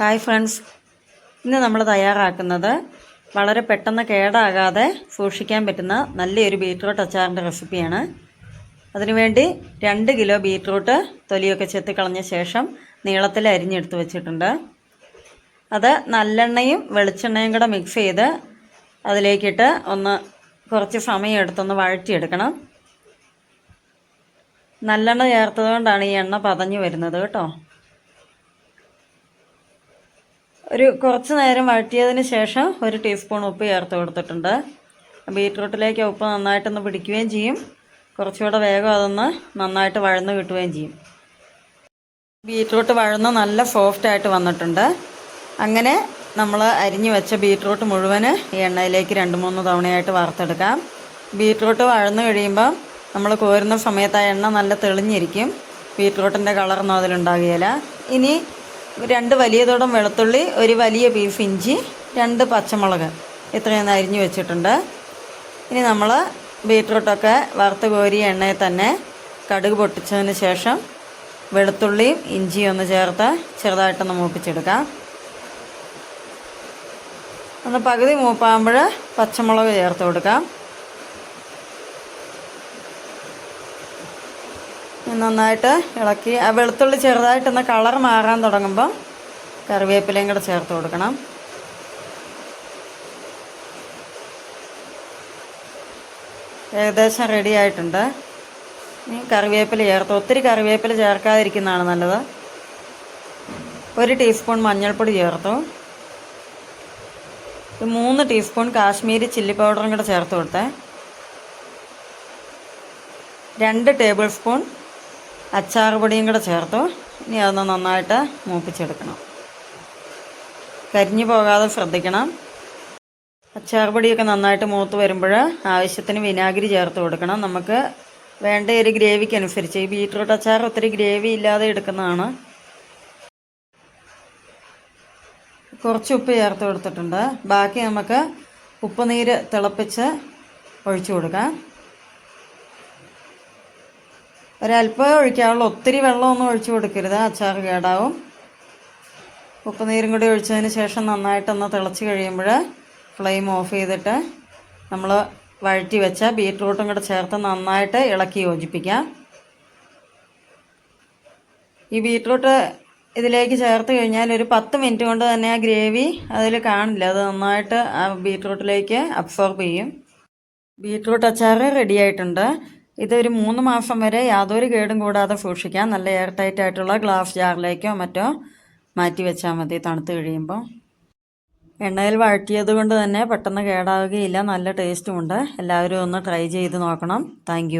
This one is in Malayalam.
ഹായ് ഫ്രണ്ട്സ് ഇന്ന് നമ്മൾ തയ്യാറാക്കുന്നത് വളരെ പെട്ടെന്ന് കേടാകാതെ സൂക്ഷിക്കാൻ പറ്റുന്ന നല്ലൊരു ബീട്രൂട്ട് അച്ചാറിന്റെ റെസിപ്പിയാണ്. അതിനുവേണ്ടി രണ്ട് കിലോ ബീട്രൂട്ട് തൊലിയൊക്കെ ചെത്തിക്കളഞ്ഞ ശേഷം നീളത്തിൽ അരിഞ്ഞെടുത്ത് വെച്ചിട്ടുണ്ട്. അത് നല്ലെണ്ണയും വെളിച്ചെണ്ണയും കൂടെ മിക്സ് ചെയ്ത് അതിലേക്കിട്ട് ഒന്ന് കുറച്ച് സമയം എടുത്തൊന്ന് വഴറ്റിയെടുക്കണം. നല്ലെണ്ണ ചേർത്തതുകൊണ്ടാണ് ഈ എണ്ണ പതഞ്ഞു വരുന്നത് കേട്ടോ. ഒരു കുറച്ച് നേരം വഴറ്റിയതിന് ശേഷം ഒരു ടീസ്പൂൺ ഉപ്പ് ചേർത്ത് കൊടുത്തിട്ടുണ്ട്. ബീറ്റ്റൂട്ടിലേക്ക് ഉപ്പ് നന്നായിട്ടൊന്ന് പിടിക്കുകയും ചെയ്യും. കുറച്ചുകൂടെ വേഗം അതൊന്ന് നന്നായിട്ട് വഴന്ന് കിട്ടുകയും ചെയ്യും. ബീറ്റ്റൂട്ട് വഴന്ന് നല്ല സോഫ്റ്റായിട്ട് വന്നിട്ടുണ്ട്. അങ്ങനെ നമ്മൾ അരിഞ്ഞു വെച്ച ബീറ്റ്റൂട്ട് മുഴുവൻ ഈ എണ്ണയിലേക്ക് രണ്ട് മൂന്ന് തവണയായിട്ട് വറുത്തെടുക്കാം. ബീറ്റ്റൂട്ട് വഴന്ന് കഴിയുമ്പം നമ്മൾ കോരുന്ന സമയത്ത് ആ എണ്ണ നല്ല തെളിഞ്ഞിരിക്കും. ബീറ്റ്റൂട്ടിന്റെ കളറൊന്നും അതിലുണ്ടാകുകയില്ല. ഇനി രണ്ട് വലിയ തോടം വെളുത്തുള്ളി ഒരു വലിയ ബീഫ് ഇഞ്ചി രണ്ട് പച്ചമുളക്. ഇത്രയൊന്ന് അരിഞ്ഞു വെച്ചിട്ടുണ്ട്. ഇനി നമ്മൾ ബീട്രൂട്ടൊക്കെ വറുത്ത് കോരിയ എണ്ണയിൽ തന്നെ കടുക് പൊട്ടിച്ചതിന് ശേഷം വെളുത്തുള്ളിയും ഇഞ്ചിയും ഒന്ന് ചേർത്ത് ചെറുതായിട്ടൊന്ന് മൂപ്പിച്ചെടുക്കാം. ഒന്ന് പകുതി മൂപ്പാകുമ്പോൾ പച്ചമുളക് ചേർത്ത് കൊടുക്കാം. നന്നായിട്ട് ഇളക്കി ആ വെളുത്തുള്ളി ചെറുതായിട്ടൊന്ന് കളർ മാറാൻ തുടങ്ങുമ്പോൾ കറിവേപ്പിലയും കൂടെ ചേർത്ത് കൊടുക്കണം. ഏകദേശം റെഡി ആയിട്ടുണ്ട്. ഇനി കറിവേപ്പില ചേർത്ത് ഒത്തിരി കറിവേപ്പില ചേർക്കാതിരിക്കുന്നതാണ് നല്ലത്. ഒരു ടീസ്പൂൺ മഞ്ഞൾപ്പൊടി ചേർത്തു. മൂന്ന് ടീസ്പൂൺ കാശ്മീരി ചില്ലി പൗഡറും കൂടെ ചേർത്ത് കൊടുത്തേ. രണ്ട് ടേബിൾ സ്പൂൺ അച്ചാർ പൊടിയും കൂടെ ചേർത്തു. ഇനി അതൊന്ന് നന്നായിട്ട് മൂപ്പിച്ചെടുക്കണം. കരിഞ്ഞു പോകാതെ ശ്രദ്ധിക്കണം. അച്ചാർ പൊടിയൊക്കെ നന്നായിട്ട് മൂത്ത് വരുമ്പോൾ ആവശ്യത്തിന് വിനാഗിരി ചേർത്ത് കൊടുക്കണം. നമുക്ക് വേണ്ട ഒരു ഗ്രേവിക്ക് അനുസരിച്ച് ഈ ബീട്രൂട്ട് അച്ചാർ ഒത്തിരി ഗ്രേവി ഇല്ലാതെ എടുക്കുന്നതാണ്. കുറച്ച് ഉപ്പ് ചേർത്ത് കൊടുത്തിട്ടുണ്ട്. ബാക്കി നമുക്ക് ഉപ്പ് നീര് തിളപ്പിച്ച് ഒഴിച്ചു കൊടുക്കാം. ഒരല്പം ഒഴിക്കാവുള്ളൂ ഒത്തിരി വെള്ളമൊന്നും ഒഴിച്ചു കൊടുക്കരുത്. അച്ചാർ കേടാവും. ഉപ്പ് നീരും കൂടി ഒഴിച്ചതിന് ശേഷം നന്നായിട്ടൊന്ന് തിളച്ച് കഴിയുമ്പോൾ ഫ്ലെയിം ഓഫ് ചെയ്തിട്ട് നമ്മൾ വഴറ്റി വെച്ച ബീറ്റ്റൂട്ടും കൂടെ ചേർത്ത് നന്നായിട്ട് ഇളക്കി യോജിപ്പിക്കാം ഈ ബീറ്റ്റൂട്ട് ഇതിലേക്ക് ചേർത്ത് കഴിഞ്ഞാൽ ഒരു പത്ത് മിനിറ്റ് കൊണ്ട് തന്നെ ആ ഗ്രേവി അതിൽ കാണില്ല. അത് നന്നായിട്ട് ആ ബീറ്റ്റൂട്ടിലേക്ക് അബ്സോർബ് ചെയ്യും. ബീറ്റ്റൂട്ട് അച്ചാർ റെഡി ആയിട്ടുണ്ട്. ഇതൊരു മൂന്ന് മാസം വരെ യാതൊരു കേടും കൂടാതെ സൂക്ഷിക്കാം. നല്ല എയർ ടൈറ്റ് ആയിട്ടുള്ള ഗ്ലാസ് ജാറിലേക്കോ മറ്റോ മാറ്റി വെച്ചാൽ മതി തണുത്ത് കഴിയുമ്പോൾ എണ്ണയിൽ വഴറ്റിയത് കൊണ്ട് തന്നെ പെട്ടെന്ന് കേടാവുകയില്ല. നല്ല ടേസ്റ്റുമുണ്ട് എല്ലാവരും ഒന്ന് ട്രൈ ചെയ്ത് നോക്കണം. താങ്ക്